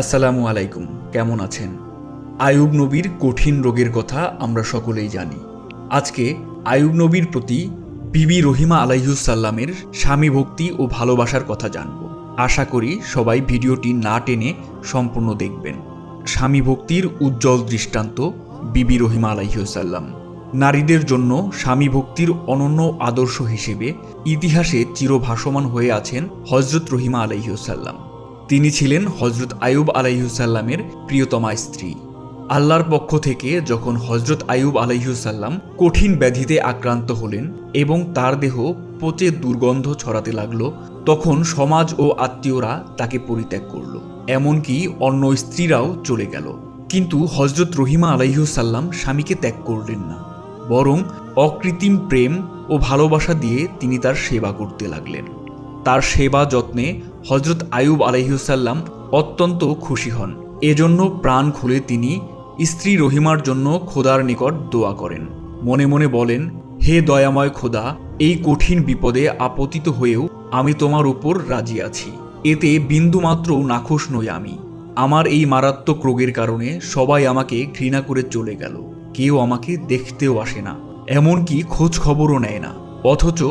আসসালামু আলাইকুম, কেমন আছেন? আয়ুব নবীর কঠিন রোগের কথা আমরা সকলেই জানি। আজকে আয়ুব নবীর প্রতি বিবি রহিমা আলাইহুসাল্লামের স্বামী ভক্তি ও ভালোবাসার কথা জানব। আশা করি সবাই ভিডিওটি না টেনে সম্পূর্ণ দেখবেন। স্বামী ভক্তির উজ্জ্বল দৃষ্টান্ত বিবি রহিমা আলাইহুসাল্লাম নারীদের জন্য স্বামী ভক্তির অনন্য আদর্শ হিসেবে ইতিহাসে চিরভাসমান হয়ে আছেন হজরত রহিমা আলাইহুসাল্লাম তিনি ছিলেন হজরত আয়ুব আলাইহুসাল্লামের প্রিয়তমা স্ত্রী। আল্লাহর পক্ষ থেকে যখন হজরত আয়ুব আলাইহুসাল্লাম কঠিন ব্যাধিতে আক্রান্ত হলেন এবং তার দেহ পচে দুর্গন্ধ ছড়াতে লাগল, তখন সমাজ ও আত্মীয়রা তাকে পরিত্যাগ করল। এমনকি অন্য স্ত্রীরাও চলে গেল। কিন্তু হজরত রহিমা আলাইহুসাল্লাম স্বামীকে ত্যাগ করলেন না। বরং অকৃত্রিম প্রেম ও ভালোবাসা দিয়ে তিনি তার সেবা করতে লাগলেন। তার সেবা যত্নে হজরত আয়ুব আলহিউসাল্লাম অত্যন্ত খুশি হন। এজন্য প্রাণ খুলে তিনি স্ত্রী রহিমার জন্য খোদার নিকট দোয়া করেন। মনে মনে বলেন, হে দয়াময় খোদা, এই কঠিন বিপদে আপতিত হয়েও আমি তোমার উপর রাজি আছি। এতে বিন্দুমাত্র নাখোশ নই আমি। আমার এই মারাত্মক রোগের কারণে সবাই আমাকে ঘৃণা করে চলে গেল। কেউ আমাকে দেখতেও আসে না। এমনকি খোঁজ খবরও নেয় না। অথচ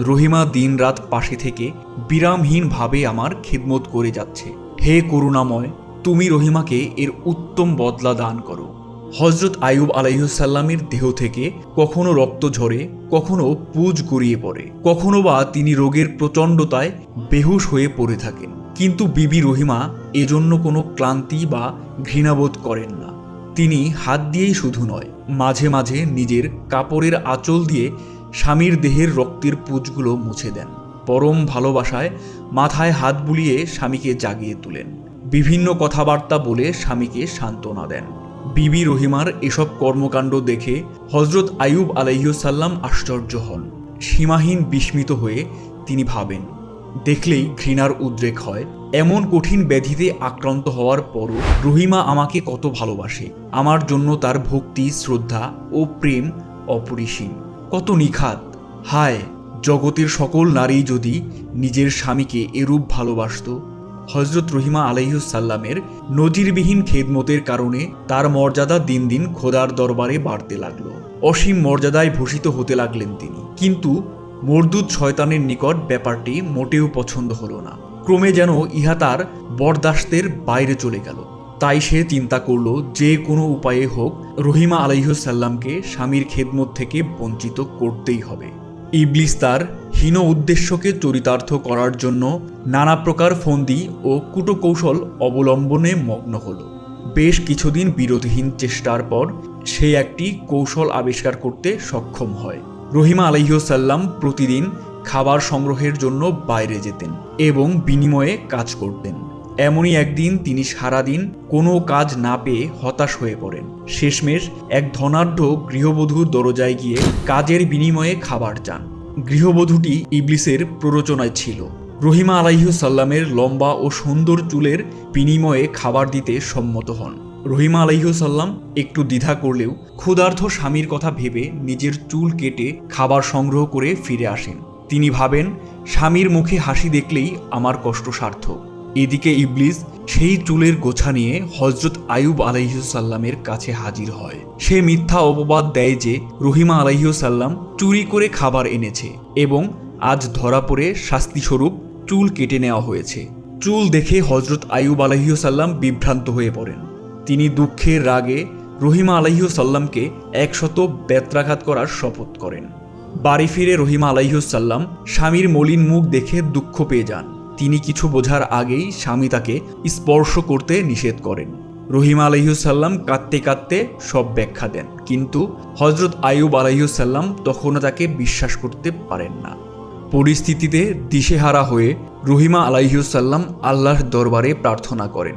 রহিমা দিনরাত পাশে থেকে বিরামহীনভাবে আমার খিদমত করে যাচ্ছে। হে করুণাময়, তুমি রহিমাকে এর উত্তম বদলা দান করো। হজরত আয়ুব আলাইসাল্লামের দেহ থেকে কখনো রক্ত ঝরে, কখনো পুজ গড়িয়ে পড়ে, কখনো বা তিনি রোগের প্রচণ্ডতায় বেহুশ হয়ে পড়ে থাকেন। কিন্তু বিবি রহিমা এজন্য কোনো ক্লান্তি বা ঘৃণাবোধ করেন না। তিনি হাত দিয়েই শুধু নয়, মাঝে মাঝে নিজের কাপড়ের আঁচল দিয়ে স্বামীর দেহের রক্তের পুঁজগুলো মুছে দেন। পরম ভালোবাসায় মাথায় হাত বুলিয়ে স্বামীকে জাগিয়ে তোলেন। বিভিন্ন কথাবার্তা বলে স্বামীকে সান্ত্বনা দেন। বিবি রহিমার এসব কর্মকাণ্ড দেখে হজরত আয়ুব আলাইসাল্লাম আশ্চর্য হন। সীমাহীন বিস্মিত হয়ে তিনি ভাবেন, দেখলেই ঘৃণার উদ্রেক হয়। এমন কঠিন ব্যাধিতে আক্রান্ত হওয়ার পরও রহিমা আমাকে কত ভালোবাসে। আমার জন্য তার ভক্তি, শ্রদ্ধা ও প্রেম অপরিসীম। কত নিখাত। হায়, জগতের সকল নারী যদি নিজের স্বামীকে এরূপ ভালোবাসত। হজরত রহিমা আলাইহুসাল্লামের নজিরবিহীন খেদমতের কারণে তার মর্যাদা দিন দিন খোদার দরবারে বাড়তে লাগল। অসীম মর্যাদায় ভূষিত হতে লাগলেন তিনি। কিন্তু মরদুদ শয়তানের নিকট ব্যাপারটি মোটেও পছন্দ হলো না। ক্রমে যেন ইহা তার বরদাস্তের বাইরে চলে গেল। তাই সে চিন্তা করল যে কোনো উপায়ে হোক, রহিমা আলাইহুসাল্লামকে স্বামীর খেদমত থেকে বঞ্চিত করতেই হবে। ইবলিস তার হীন উদ্দেশ্যকে চরিতার্থ করার জন্য নানা প্রকার ফন্দি ও কুটকৌশল অবলম্বনে মগ্ন হল। বেশ কিছুদিন বিরোধহীন চেষ্টার পর সে একটি কৌশল আবিষ্কার করতে সক্ষম হয়। রহিমা আলাইসাল্লাম প্রতিদিন খাবার সংগ্রহের জন্য বাইরে যেতেন এবং বিনিময়ে কাজ করতেন। এমনই একদিন তিনি সারাদিন কোনো কাজ না পেয়ে হতাশ হয়ে পড়েন। শেষমেশ এক ধনাঢ্য গৃহবধূর দরজায় গিয়ে কাজের বিনিময়ে খাবার চান। গৃহবধূটি ইবলিসের প্ররোচনায় ছিল। রহিমা আলাইহুসাল্লামের লম্বা ও সুন্দর চুলের বিনিময়ে খাবার দিতে সম্মত হন। রহিমা আলাইহুসাল্লাম একটু দ্বিধা করলেও ক্ষুধার্থ স্বামীর কথা ভেবে নিজের চুল কেটে খাবার সংগ্রহ করে ফিরে আসেন। তিনি ভাবেন, স্বামীর মুখে হাসি দেখলেই আমার কষ্ট সার্থক। এদিকে ইবলিস সেই চুলের গোছা নিয়ে হজরত আয়ুব আলাইহুসাল্লামের কাছে হাজির হয়। সে মিথ্যা অপবাদ দেয় যে রহিমা আলাইহুসাল্লাম চুরি করে খাবার এনেছে এবং আজ ধরা পড়ে শাস্তিস্বরূপ চুল কেটে নেওয়া হয়েছে। চুল দেখে হজরত আয়ুব আলাইহুসাল্লাম বিভ্রান্ত হয়ে পড়েন। তিনি দুঃখের রাগে রহিমা আলাইহুসাল্লামকে একশত বেত্রাঘাত করার শপথ করেন। বাড়ি ফিরে রহিমা আলাইহুসাল্লাম স্বামীর মলিন মুখ দেখে দুঃখ পেয়ে যান। তিনি কিছু বোঝার আগেই স্বামী তাকে স্পর্শ করতে নিষেধ করেন। রহিমা আলহিউসাল্লাম কাঁদতে কাঁদতে সব ব্যাখ্যা দেন, কিন্তু হজরত আয়ুব আলহিউসাল্লাম তখনও তাকে বিশ্বাস করতে পারেন না। পরিস্থিতিতে দিশেহারা হয়ে রহিমা আলাইহুসাল্লাম আল্লাহর দরবারে প্রার্থনা করেন।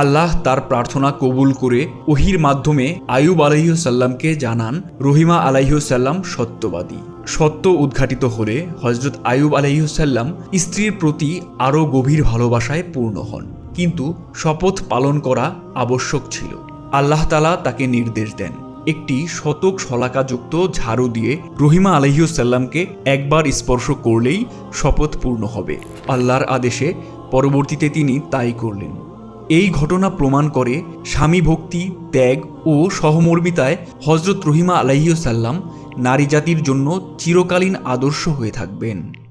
আল্লাহ তার প্রার্থনা কবুল করে ওহির মাধ্যমে আয়ুব আলাইহুসাল্লামকে জানান, রহিমা আলাইহুসাল্লাম সত্যবাদী। সত্য উদ্ঘাটিত হলে হজরত আয়ুব আলাইহুসাল্লাম স্ত্রীর প্রতি আরও গভীর ভালোবাসায় পূর্ণ হন। কিন্তু শপথ পালন করা আবশ্যক ছিল। আল্লাহ তালা তাকে নির্দেশ দেন একটি শতক শলাকাযুক্ত ঝাড়ু দিয়ে রহিমা আলহিউসাল্লামকে একবার স্পর্শ করলেই শপথ পূর্ণ হবে। আল্লাহর আদেশে পরবর্তীতে তিনি তাই করলেন। এই ঘটনা প্রমাণ করে স্বামী ভক্তি, ত্যাগ ও সহমর্মিতায় হজরত রহিমা আলাইসাল্লাম নারী জাতির জন্য চিরকালীন আদর্শ হয়ে থাকবেন।